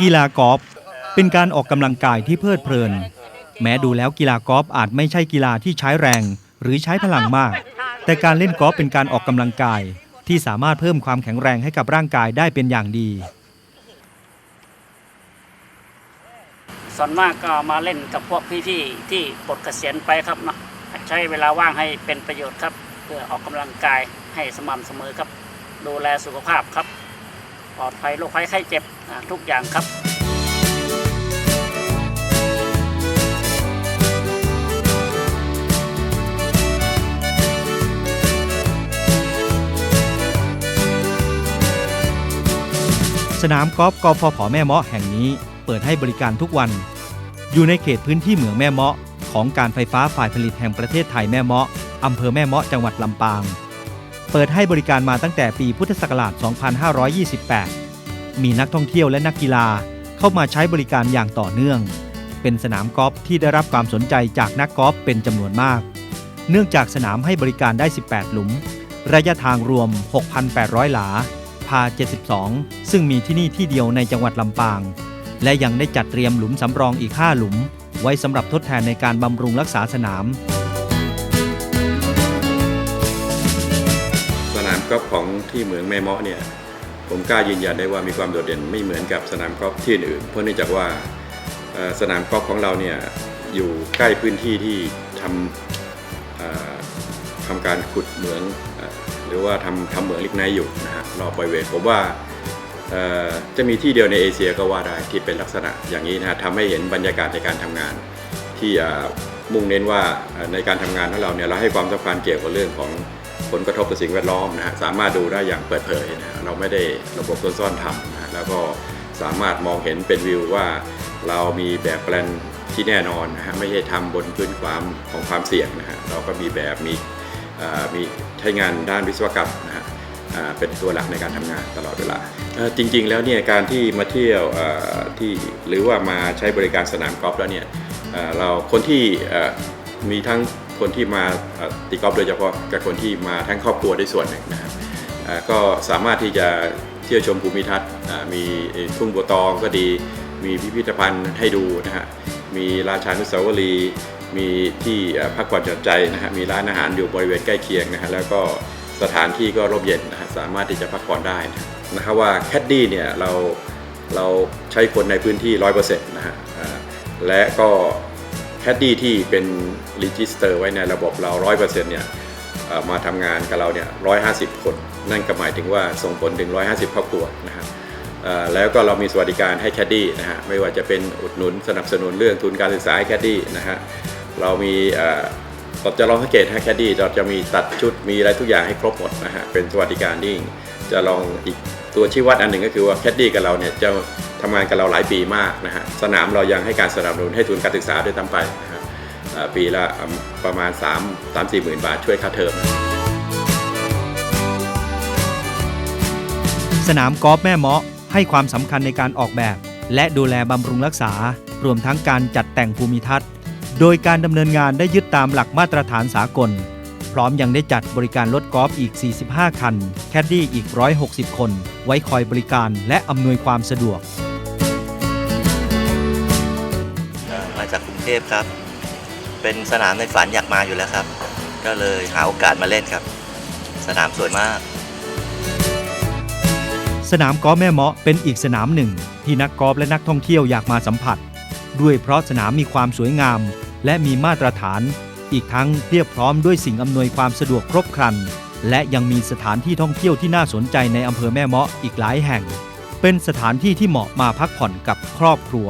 กีฬากอล์ฟเป็นการออกกำลังกายที่เพลิดเพลิน แม้ดูแล้วกีฬากอล์ฟอาจไม่ใช่กีฬาที่ใช้แรง หรือใช้พลังมาก แต่การเล่นกอล์ฟเป็นการออกกำลังกาย ที่สามารถเพิ่มความแข็งแรงให้กับร่างกายได้เป็นอย่างดีส่วนมากก็มาเล่นกับพวกพี่ๆที่ปลดเกษียณไปครับเนาะใช้เวลาว่างให้เป็นประโยชน์ครับ เพื่อออกกำลังกายให้สม่ำเสมอครับ ดูแลสุขภาพครับ ปลอดภัยโรคภัยไข้เจ็บทุกอย่างครับสนามกอล์ฟกฟผแม่เมาะแห่งนี้เปิดให้บริการทุกวัน อยู่ในเขตพื้นที่เหมืองแม่เมาะ ของการไฟฟ้าฝ่ายผลิตแห่งประเทศไทยแม่เมาะอำเภอแม่เมาะจังหวัดลำปาง เปิดให้บริการมาตั้งแต่ปีพุทธศักราช 2528 มีนักท่องเที่ยวและนักกีฬาเข้ามาใช้บริการอย่างต่อเนื่อง เป็นสนามกอล์ฟที่ได้รับความสนใจจากนักกอล์ฟเป็นจำนวนมาก เนื่องจากสนามให้บริการได้ 18 หลุม ระยะทางรวม 6,800 หลา พา 72 ซึ่งมีที่นี่ที่เดียวในจังหวัดลำปาง และยังได้จัดเตรียมหลุมสำรองอีก 5 หลุม ไว้สำหรับทดแทนในการบำรุงรักษาสนาม กอล์ฟของที่เหมืองแม่เมาะเนี่ยผมกล้ายืนยันได้ว่ามีความโดดเด่นไม่เหมือนกับสนามกอล์ฟที่อื่น เพราะเนื่องจากว่าสนามกอล์ฟของเราเนี่ยอยู่ใกล้พื้นที่ที่ทำทำการขุดเหมือง หรือว่าทำทำเหมืองลิกไนท์อยู่นะฮะรอบบริเวณผมว่าจะมีที่เดียวในเอเชียก็ว่าได้ที่เป็นลักษณะอย่างนี้นะฮะทำให้เห็นบรรยากาศในการทำงาน ที่มุ่งเน้นว่าในการทำงานของเราเนี่ยเราให้ความสำคัญเกี่ยวกับเรื่องของ ผลกระทบต่อสิ่งแวดล้อมนะฮะสามารถดูได้อย่างเปิดเผยนะฮะเราไม่ได้ระบบซ่อนๆทำนะฮะแล้วก็สามารถมองเห็นเป็นวิวว่า เรามีแบบแปลนที่แน่นอนนะฮะไม่ใช่ทำบนพื้นความของความเสี่ยงนะฮะเราก็มีแบบมีอ่อมีใช้งานด้านวิศวกรรมนะฮะอ่าเป็นตัวหลักในการทำงานตลอดเวลา จริง ๆ แล้วเนี่ยการที่มาเที่ยวอ่อที่หรือว่ามาใช้บริการสนามกอล์ฟแล้วเนี่ยเราคนที่อ่อมีทั้ง คนที่มาตีกอล์ฟโดยเฉพาะกับคนที่มาทั้งครอบครัวได้ส่วนหนึ่งนะครับก็สามารถที่จะเที่ยวชมภูมิทัศน์มีทุ่งบัวตองก็ดี มีพิพิธภัณฑ์ให้ดูนะฮะมีราชานุสาวรีย์มีที่พักผ่อนหย่อนใจนะฮะมีร้านอาหารอยู่บริเวณใกล้เคียงนะฮะแล้วก็สถานที่ก็ร่มเย็นนะฮะสามารถที่จะพักผ่อนได้นะครับว่าแคดดี้เนี่ยเราเราใช้คนในพื้นที่ 100%นะฮะและก็ แคดดี้ที่เป็นรีจิสเตอร์ไว้ในระบบเรา 100%เนี่ยเอ่อมาทำงานกับเราเนี่ย 150 คน นั่นก็หมายถึงว่าส่งผลถึง 150 ครอบครัวนะฮะเอ่อแล้วก็เรามีสวัสดิการให้แคดดี้นะฮะไม่ว่าจะเป็นอุดหนุนสนับสนุนเรื่องทุนการศึกษาให้แคดดี้นะฮะเรามีอ่อเราจะลองสังเกตให้แคดดี้เราจะมีตัดชุดมีอะไรทุกอย่างให้ครบหมดนะฮะเป็นสวัสดิการที่จะลองอีกตัวชี้วัดอันหนึ่งก็คือว่าแคดดี้กับเราเนี่ยจะ ทำงานกับเราหลายปีมากนะฮะสนามเรายังให้การสนับสนุนให้ทุนการศึกษาด้วยซ้ำไปนะฮะปีละอืมประมาณ 3 3 4หมื่นบาทช่วยค่าเทอม สนามกอล์ฟแม่เมาะให้ความสำคัญในการออกแบบ และดูแลบำรุงรักษา รวมทั้งการจัดแต่งภูมิทัศน์ โดยการดำเนินงานได้ยึดตามหลักมาตรฐานสากล พร้อมยังได้จัดบริการรถกอล์ฟอีก 45 คัน แคดดี้อีก 160 คน ไว้คอยบริการและอำนวยความสะดวก เทพครับ เป็นสนามในฝันอยากมาอยู่แล้วครับ ก็เลยหาโอกาสมาเล่นครับ สนามสวยมาก สนามกอล์ฟแม่เมาะเป็นอีกสนามหนึ่ง ที่นักกอล์ฟและนักท่องเที่ยวอยากมาสัมผัส ด้วยเพราะสนามมีความสวยงาม และมีมาตรฐาน อีกทั้งเพียบพร้อมด้วยสิ่งอำนวยความสะดวกครบครัน และยังมีสถานที่ท่องเที่ยวที่น่าสนใจในอำเภอแม่เมาะอีกหลายแห่ง เป็นสถานที่ที่เหมาะมาพักผ่อนกับครอบครัว